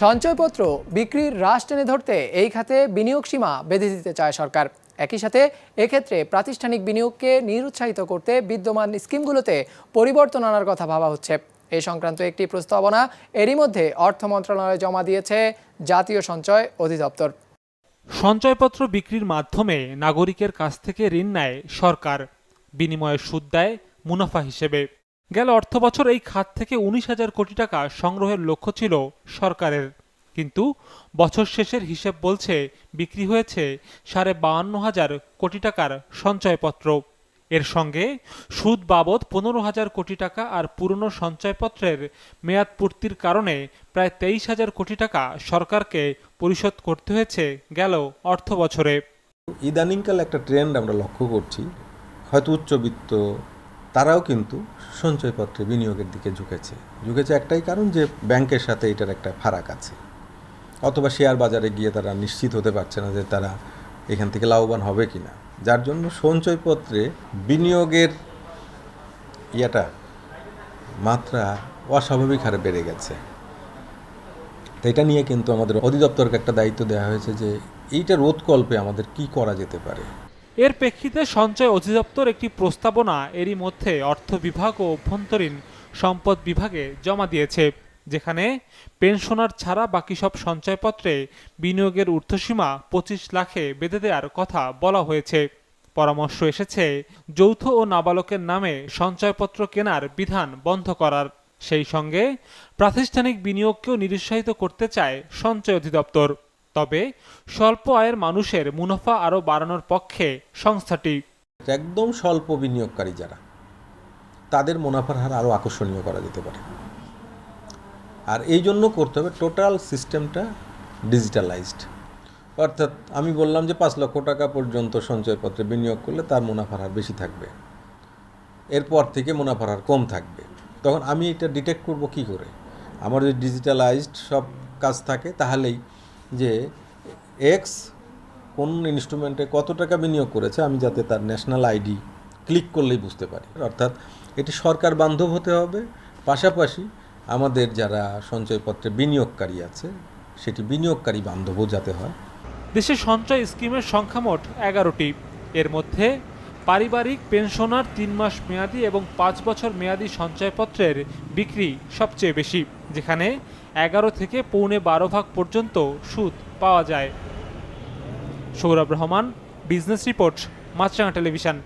সঞ্চয়পত্র বিক্রির হ্রাস টেনে ধরতে এই খাতে বিনিয়োগ সীমা বেঁধে দিতে চায় সরকার। একই সাথে এক্ষেত্রে প্রাতিষ্ঠানিক বিনিয়োগকে নিরুৎসাহিত করতে বিদ্যমান স্কিমগুলোতে পরিবর্তন আনার কথা ভাবা হচ্ছে। এ সংক্রান্ত একটি প্রস্তাবনা এরই মধ্যে অর্থ মন্ত্রণালয়ে জমা দিয়েছে জাতীয় সঞ্চয় অধিদপ্তর। সঞ্চয়পত্র বিক্রির মাধ্যমে নাগরিকের কাছ থেকে ঋণ নেয় সরকার। বিনিময়ে সুদ দেয় মুনাফা হিসেবে। গেল অর্থবছর এই খাত থেকে উনিশ হাজার কোটি টাকা সংগ্রহের লক্ষ্য ছিল সরকারের। কিন্তু বছর শেষের হিসেব বলছে বিক্রি হয়েছে সাড়ে বাহান্ন হাজার কোটি টাকার সঞ্চয়পত্র। এর সঙ্গে সুদ বাবদ পনেরো হাজার কোটি টাকা আর পুরনো সঞ্চয়পত্রের মেয়াদ পূর্তির কারণে প্রায় তেইশ হাজার কোটি টাকা সরকারকে পরিশোধ করতে হয়েছে গেল অর্থ বছরে ইদানিংকাল একটা ট্রেন্ড আমরা লক্ষ্য করছি। হয়তো উচ্চবিত্ত তারাও কিন্তু সঞ্চয়পত্রে বিনিয়োগের দিকে ঝুঁকেছে। ঝুঁকেছে একটাই কারণ যে ব্যাংকের সাথে এটার একটা ফারাক আছে। অথবা শেয়ার বাজারে গিয়ে তারা নিশ্চিত হতে পারছে না যে তারা এখান থেকে লাভবান হবে কি না যার জন্য সঞ্চয়পত্রে বিনিয়োগের ইয়েটা মাত্রা অস্বাভাবিক হারে বেড়ে গেছে। তো এটা নিয়ে কিন্তু আমাদের অধিদপ্তরকে একটা দায়িত্ব দেওয়া হয়েছে যে এইটা রোধকল্পে আমাদের কি করা যেতে পারে। এর প্রেক্ষিতে সঞ্চয় অধিদপ্তর একটি প্রস্তাবনা এরই মধ্যে অর্থ বিভাগ ও অভ্যন্তরীণ সম্পদ বিভাগে জমা দিয়েছে, যেখানে পেনশনার ছাড়া বাকি সব সঞ্চয়পত্রে বিনিয়োগের ঊর্ধ্বসীমা পঁচিশ লাখে বেঁধে দেওয়ার কথা বলা হয়েছে। পরামর্শ এসেছে, যৌথ ও নাবালকের নামে সঞ্চয়পত্র কেনার বিধান বন্ধ করার। সেই সঙ্গে প্রাতিষ্ঠানিক বিনিয়োগকেও নিরুৎসাহিত করতে চায় সঞ্চয় অধিদপ্তর। তবে স্বল্প আয়ের মানুষের মুনাফা আরও বাড়ানোর পক্ষে সংস্থাটি একদম স্বল্প বিনিয়োগকারী যারা, তাদের মুনাফার হার আরও আকর্ষণীয় করা যেতে পারে। আর এই জন্য করতে হবে টোটাল সিস্টেমটা ডিজিটালাইজড। অর্থাৎ আমি বললাম যে পাঁচ লক্ষ টাকা পর্যন্ত সঞ্চয়পত্রে বিনিয়োগ করলে তার মুনাফার হার বেশি থাকবে। এরপর থেকে মুনাফার হার কম থাকবে। তখন আমি এটা ডিটেক্ট করব কি করে? আমার যদি ডিজিটালাইজড সব কাজ থাকে, তাহলেই যে এক্স কোন ইনস্ট্রুমেন্টে কত টাকা বিনিয়োগ করেছে, আমি যাতে তার ন্যাশনাল আইডি ক্লিক করলেই বুঝতে পারি। অর্থাৎ এটি সরকার বান্ধব হতে হবে। পাশাপাশি আমাদের যারা সঞ্চয়পত্রে বিনিয়োগকারী আছে, সেটি বিনিয়োগকারী বান্ধবও যাতে হয়। দেশে সঞ্চয় স্কিমের সংখ্যা মোট এগারোটি। এর মধ্যে পারিবারিক পেনশনার তিন মাস মেয়াদি এবং পাঁচ বছর মেয়াদি সঞ্চয়পত্রের বিক্রি সবচেয়ে বেশি, যেখানে এগারো থেকে পৌনে বারো ভাগ পর্যন্ত সুদ পাওয়া যায়। Sourav Rahman, business report, Maasranga television.